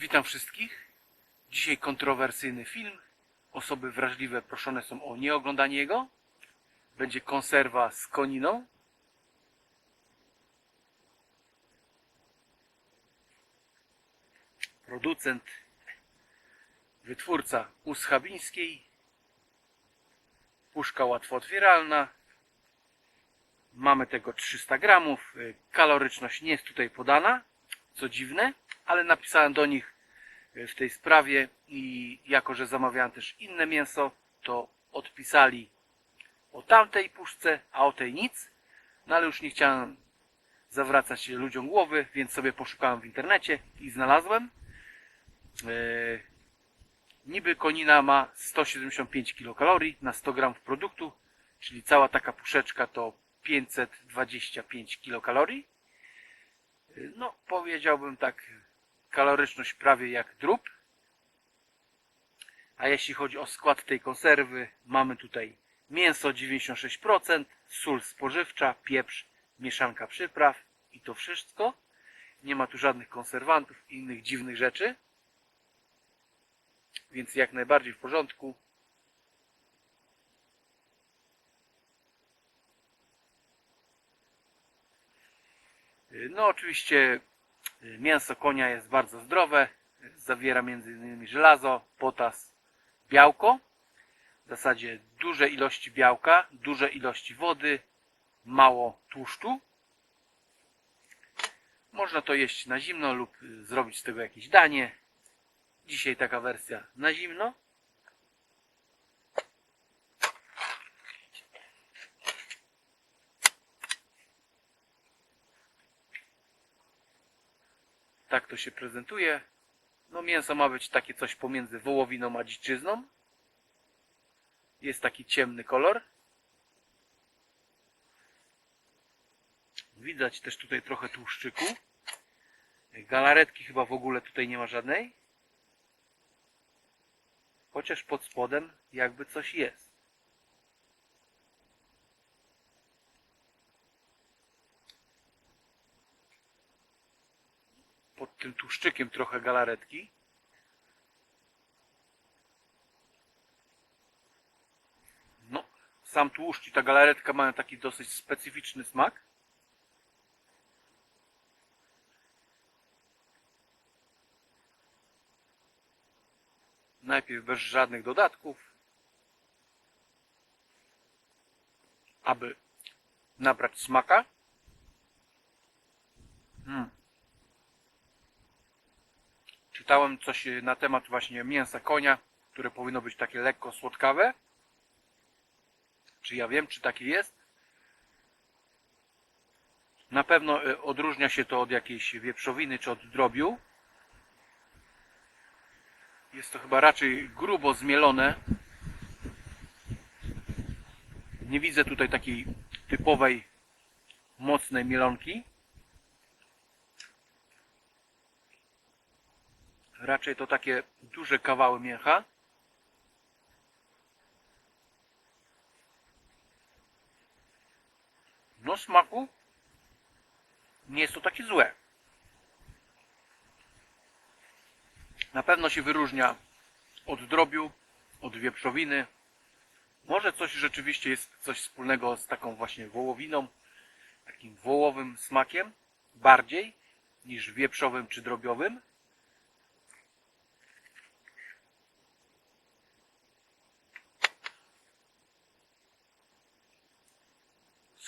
Witam wszystkich. Dzisiaj kontrowersyjny film. Osoby wrażliwe proszone są o nieoglądanie jego. Będzie konserwa z koniną. Producent, wytwórca Uschabińskiej. Puszka łatwo otwieralna. Mamy tego 300 gramów. Y, Kaloryczność nie jest tutaj podana, co dziwne, ale napisałem do nich w tej sprawie i jako, że zamawiałem też inne mięso, to odpisali o tamtej puszce, a o tej nic. No ale już nie chciałem zawracać ludziom głowy, więc sobie poszukałem w internecie i znalazłem. Yy, niby konina ma 175 kilokalorii na 100 gramów produktu, czyli cała taka puszeczka to 525 kilokalorii. Yy, No, powiedziałbym tak, kaloryczność prawie jak drób. A jeśli chodzi o skład tej konserwy, mamy tutaj mięso 96%, sól spożywcza, pieprz, mieszanka przypraw i to wszystko. Nie ma tu żadnych konserwantów i innych dziwnych rzeczy. Więc jak najbardziej w porządku. No oczywiście mięso konia jest bardzo zdrowe. Zawiera m.in. żelazo, potas, białko. W zasadzie duże ilości białka, duże ilości wody, mało tłuszczu. Można to jeść na zimno lub zrobić z tego jakieś danie. Dzisiaj taka wersja na zimno. Tak to się prezentuje. No mięso ma być takie coś pomiędzy wołowiną a dziczyzną. Jest taki ciemny kolor. Widać też tutaj trochę tłuszczyku. Galaretki chyba w ogóle tutaj nie ma żadnej. Chociaż pod spodem jakby coś jest. Tym tłuszczykiem trochę galaretki. No, sam tłuszcz i ta galaretka mają taki dosyć specyficzny smak. Najpierw bez żadnych dodatków, aby nabrać smaka. Mm. Czytałem coś na temat właśnie mięsa konia, które powinno być takie lekko słodkawe. Czy ja wiem, czy takie jest? Na pewno y, odróżnia się to od jakiejś wieprzowiny czy od drobiu. Jest to chyba raczej grubo zmielone. Nie widzę tutaj takiej typowej mocnej mielonki. Raczej to takie duże kawały mięcha. No smaku nie jest to takie złe. Na pewno się wyróżnia od drobiu, od wieprzowiny. Może coś rzeczywiście jest coś wspólnego z taką właśnie wołowiną, takim wołowym smakiem, bardziej niż wieprzowym czy drobiowym.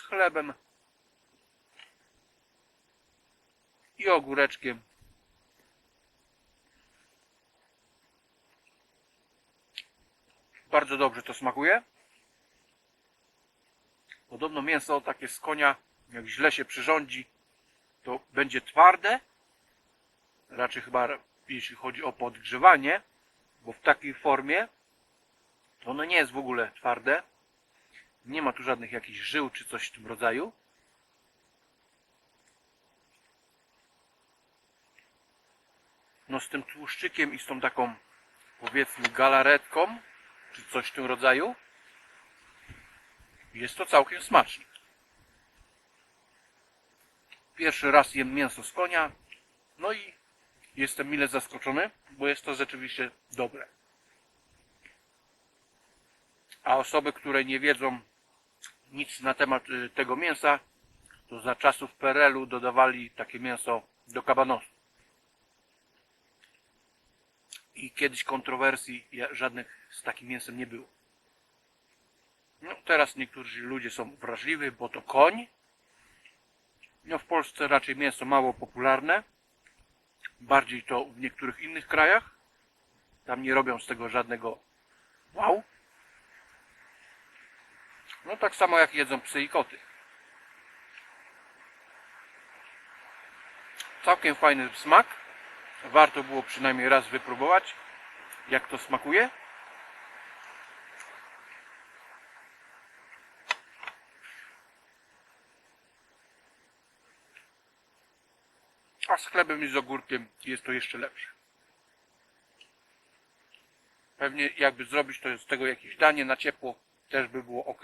Chlebem i ogóreczkiem Bardzo dobrze to smakuje. Podobno mięso takie z konia, jak źle się przyrządzi, to będzie twarde. Raczej chyba jeśli chodzi o podgrzewanie, bo w takiej formie to ono nie jest w ogóle twarde. Nie ma tu żadnych jakichś żył czy coś w tym rodzaju. No z tym tłuszczykiem i z tą taką powiedzmy galaretką czy coś w tym rodzaju. Jest to całkiem smaczne. Pierwszy raz jem mięso z konia, no i jestem mile zaskoczony, bo jest to rzeczywiście dobre. A osoby, które nie wiedzą nic na temat y, tego mięsa, to za czasów PRL-u dodawali takie mięso do kabanosu. I kiedyś kontrowersji żadnych z takim mięsem nie było. No, teraz niektórzy ludzie są wrażliwi, bo to koń. No, w Polsce raczej mięso mało popularne. Bardziej to w niektórych innych krajach. Tam nie robią z tego żadnego wow. No tak samo jak jedzą psy i koty. Całkiem fajny smak. Warto było przynajmniej raz wypróbować, jak to smakuje. A z chlebem i z ogórkiem jest to jeszcze lepsze. Pewnie jakby zrobić to z tego jakieś danie na ciepło, też by było ok.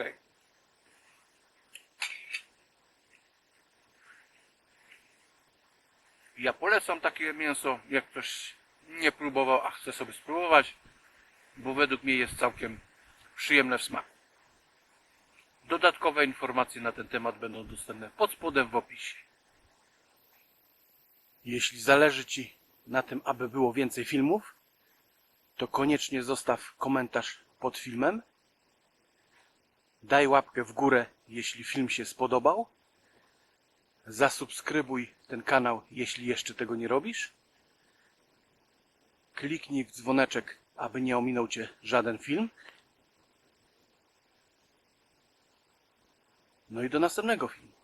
Ja polecam takie mięso, jak ktoś nie próbował, a chce sobie spróbować, bo według mnie jest całkiem przyjemne w smaku. Dodatkowe informacje na ten temat będą dostępne pod spodem w opisie. Jeśli zależy Ci na tym, aby było więcej filmów, to koniecznie zostaw komentarz pod filmem. Daj łapkę w górę, jeśli film się spodobał. Zasubskrybuj ten kanał, jeśli jeszcze tego nie robisz. Kliknij w dzwoneczek, aby nie ominął Cię żaden film. No i do następnego filmu.